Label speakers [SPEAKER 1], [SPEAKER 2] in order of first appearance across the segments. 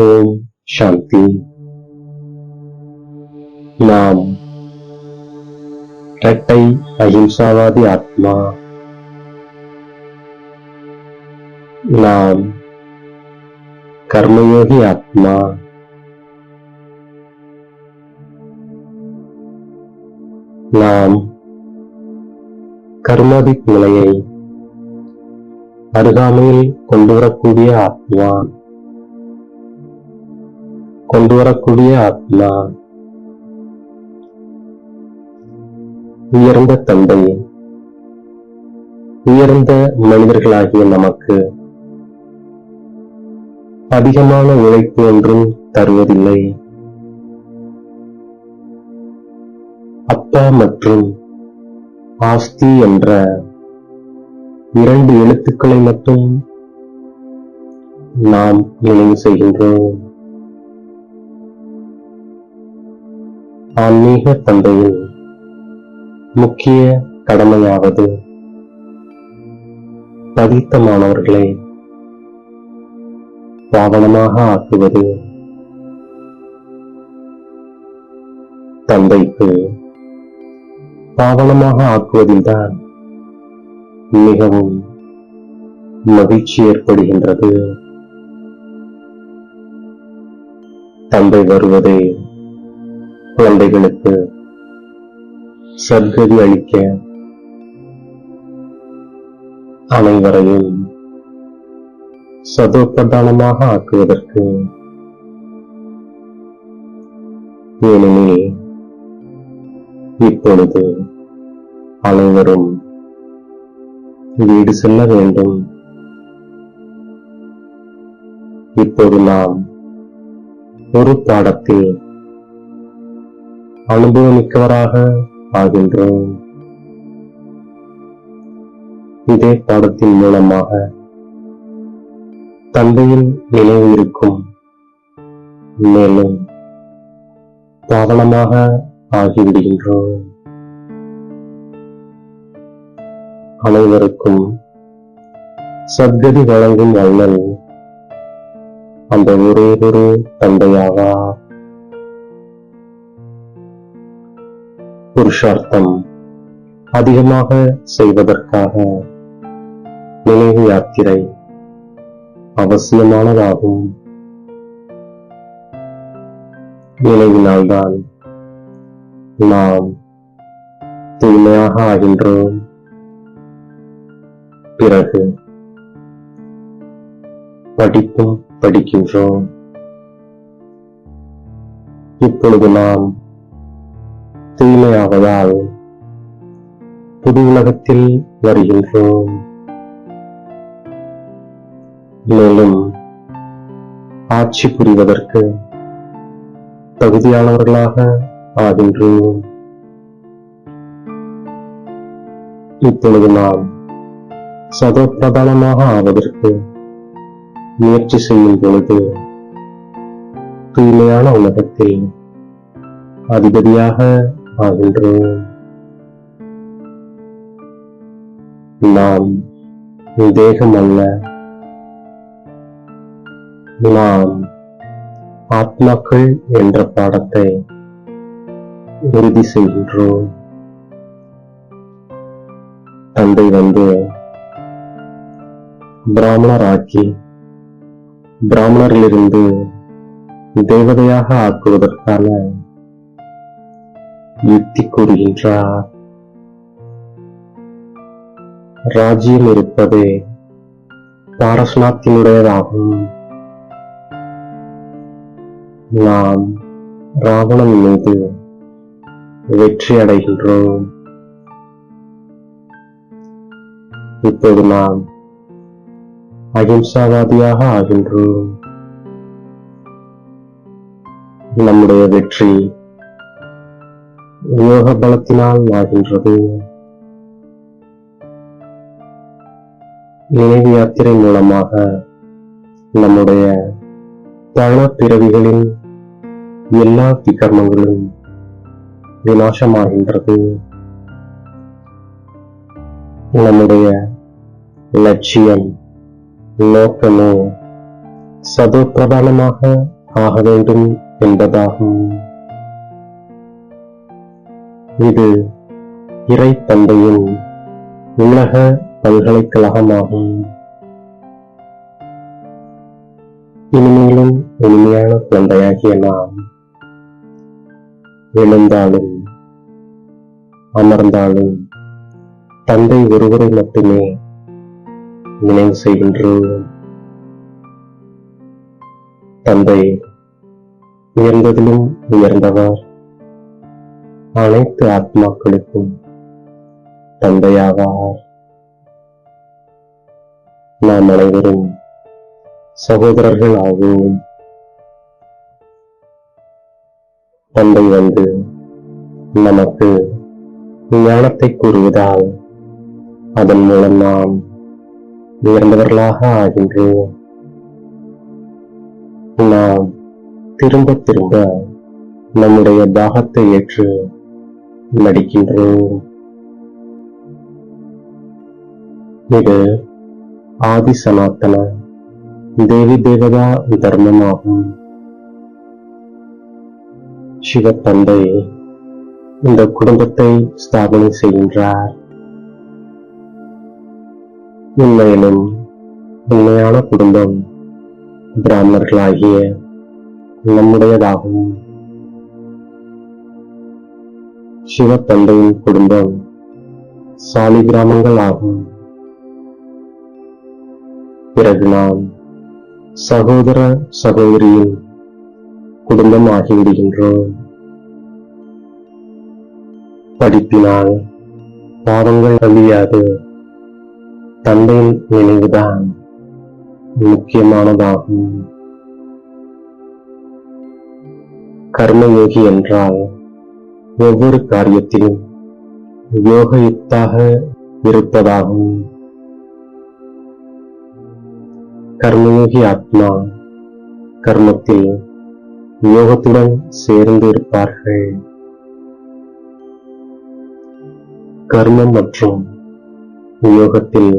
[SPEAKER 1] ஓம் சாந்தி. நாம் இரட்டை அகிம்சாவாதி ஆத்மா. நாம் கர்மயோகி ஆத்மா. நாம் கர்மாதிக் நிலையை அருகாமையில் கொண்டு வரக்கூடிய ஆத்மா. கொண்டு வரக்கூடிய ஆத்மா. உயர்ந்த தந்தை. உயர்ந்த மனிதர்களாகிய நமக்கு அதிகமான உழைப்பு ஒன்றும் தருவதில்லை. அப்பா மற்றும் ஆஸ்தி என்ற இரண்டு எழுத்துக்களை மட்டும் நாம் நினைவு செய்கின்றோம். ஆன்மீக தந்தையின் முக்கிய கடமையாவது பதித்த மாணவர்களை பாவனமாக ஆக்குவது. தந்தைக்கு பாவனமாக ஆக்குவதில்தான் மிகவும் மகிழ்ச்சி ஏற்படுகின்றது. தந்தை வருவதே குழந்தைகளுக்கு சத்கதி அளிக்க அனைவரையும் சதோப்பதானமாக ஆக்குவதற்கு ஏனெனில் இப்பொழுது அனைவரும் வீடு செல்ல வேண்டும். இப்போது நாம் ஒரு பாடத்தில் அனுபவமிக்கவராக ஆகின்றோம். இதே பாடத்தின் மூலமாக தந்தையின் நினைவு இருக்கும். மேலும் பாவனமாக ஆகிவிடுகின்றோம். அனைவருக்கும் சத்கதி வழங்கும் வள்ளல் அந்த ஒரே ஒரு தந்தையாவார். புருஷார்த்தம் அதிகமாக செய்வதற்காக நினைவு யாத்திரை அவசியமானதாகும். நினைவினால்தான் நாம் தூய்மையாக ஆகின்றோம். பிறகு படிப்பும் படிக்கின்றோம். இப்பொழுது நாம் தூய்மையாவதால் புது உலகத்தில் வருகின்றோம். மேலும் ஆட்சி புரிவதற்கு தகுதியானவர்களாக ஆகின்றோம். இப்பொழுது நாம் சதப்பிரதானமாக ஆவதற்கு முயற்சி செய்யும் பொழுது தூய்மையான உலகத்தில் அதிபதியாக ஆகின்றோம் நாம் தேகம் அல்ல. நாம் ஆத்மாக்கள் என்ற பாடத்தை உறுதி செய்கின்றோம். தந்தை வந்து பிராமணர் ஆக்கி பிராமணரிலிருந்து தேவதையாக ஆக்குவதற்கான யுக்தி கூறுகின்றார். ராஜ்யம் இருப்பதே பாரஸ்நாத்தினுடையதாகும். நாம் ராவணன் மீது வெற்றி அடைகின்றோம். இப்போது நாம் அகிம்சாவாதியாக ஆகின்றோம். நம்முடைய வெற்றி யோக பலத்தினால் ஆகின்றது நினைவு யாத்திரை மூலமாக நம்முடைய பல பிறவிகளின் எல்லா விகர்மங்களும் விநாசமாகின்றது. நம்முடைய லட்சியம் நோக்கமோ சதோ பிரதானமாக ஆக வேண்டும் என்பதாகும். இது இறை தந்தையின் உலக பல்கலைக்கழகமாகும். இனிமேலும் இனிமையான குழந்தையாகிய நாம் எழுந்தாலும் அமர்ந்தாலும் தந்தை ஒருவரை மட்டுமே நினைவு செய்கின்றோம். தந்தை உயர்ந்ததிலும் உயர்ந்தவர் அனைத்து ஆத்மாக்களுக்கும் தந்தையாவார். நாம் அனைவரும் சகோதரர்கள் ஆகும் தந்தை வந்து நமக்கு ஞானத்தை கூறுவதால் அதன் மூலம் நாம் உயர்ந்தவர்களாக ஆகின்றோம். நாம் திரும்ப திரும்ப நம்முடைய தாகத்தை ஏற்று நடிக்கின்றோம் இது ஆதி சனாத்தன தேவி தேவதா தர்மமாகும் சிவத்தந்தை இந்த குடும்பத்தை ஸ்தாபனை செய்கின்றார். உண்மையிலும் உண்மையான குடும்பம் பிராமணர்களாகிய நம்முடையதாகும். சிவத்தந்தையின் குடும்பம் சாலி கிராமங்கள் ஆகும் பிறகு நாம் சகோதர சகோதரியின் குடும்பம் ஆகிவிடுகின்றோம் படிப்பினால் பாவங்கள் அழியாது. தந்தையின் நினைவுதான் முக்கியமானதாகும். கர்மயோகி என்றால் ஒவ்வொரு காரியத்திலும் யோகயுக்தாக இருப்பதாகும். கர்மயோகி ஆத்மா கர்மத்தில் யோகத்துடன் சேர்ந்து இருப்பார்கள். கர்மம் மற்றும் யோகத்தில்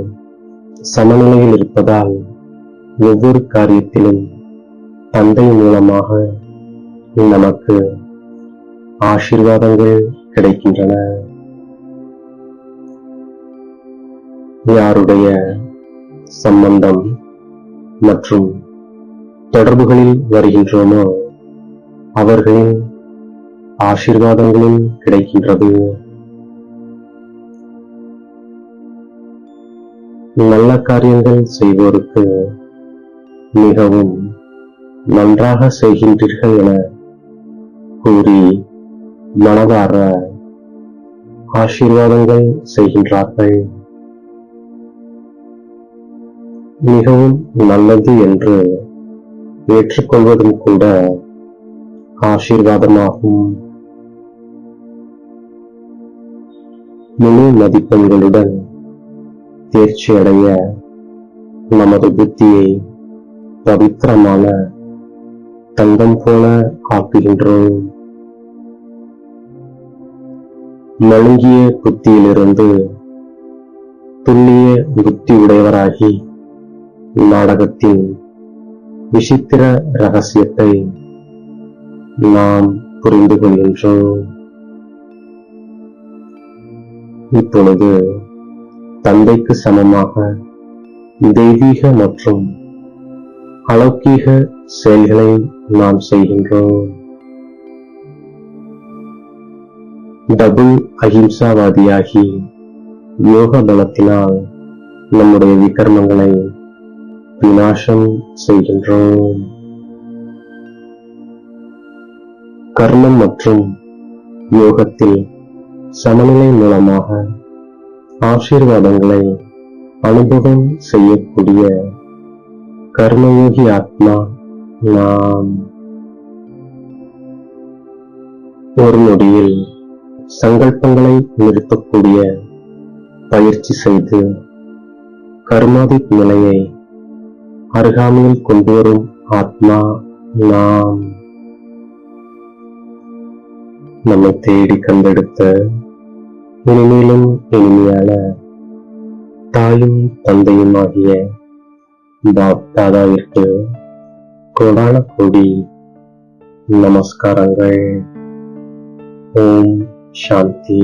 [SPEAKER 1] சமநிலையில் இருப்பதால் ஒவ்வொரு காரியத்திலும் தந்தை மூலமாக நமக்கு ஆசீர்வாதங்கள் கிடைக்கின்றன. யாருடைய சம்பந்தம் மற்றும் தொடர்புகளில் வருகின்றோமோ அவர்களின் ஆசீர்வாதங்களும் கிடைக்கின்றது. நல்ல காரியங்கள் செய்வோருக்கு மிகவும் நன்றாக செய்கின்றீர்கள் என கூறி மனதார ஆசீர்வாதங்கள் செய்கின்றார்கள். மிகவும் நல்லது என்று ஏற்றுக்கொள்வதும் கூட ஆசீர்வாதமாகும். முழு மதிப்பெண்களுடன் தேர்ச்சி அடைய நமது புத்தியை பவித்திரமான தங்கம் போல ஆக்குகின்றோம் மழுங்கிய புத்தியிலிருந்து துல்லிய புத்தி உடையவராகி நாடகத்தின் விசித்திர ரகசியத்தை நாம் புரிந்து கொள்கின்றோம். இப்பொழுது தந்தைக்கு சமமாக தெய்வீக மற்றும் அலௌக்கீக செயல்களை நாம் செய்கின்றோம். டபுள் அஹிம்சாவாதியாகி யோக பலத்தினால் நம்முடைய விகர்மங்களை விநாசம் செய்கின்றோம். கர்மம் மற்றும் யோகத்தில் சமநிலை மூலமாக ஆசீர்வாதங்களை அனுபவம் செய்யக்கூடிய கர்மயோகி ஆத்மா நாம். ஒரு நொடியில் சங்கல்பங்களை நிறுத்தக்கூடிய பயிற்சி செய்து கர்மாதிப் நிலையை அருகாமையில் கொண்டு வரும் ஆத்மா நாம். நம்மை தேடி கண்டெடுத்த இனிமேலும் இனிமையான தாயும் தந்தையும் ஆகிய பாப் தாதாவிற்கு கோடான கோடி நமஸ்காரங்கள். ஓம் சாந்தி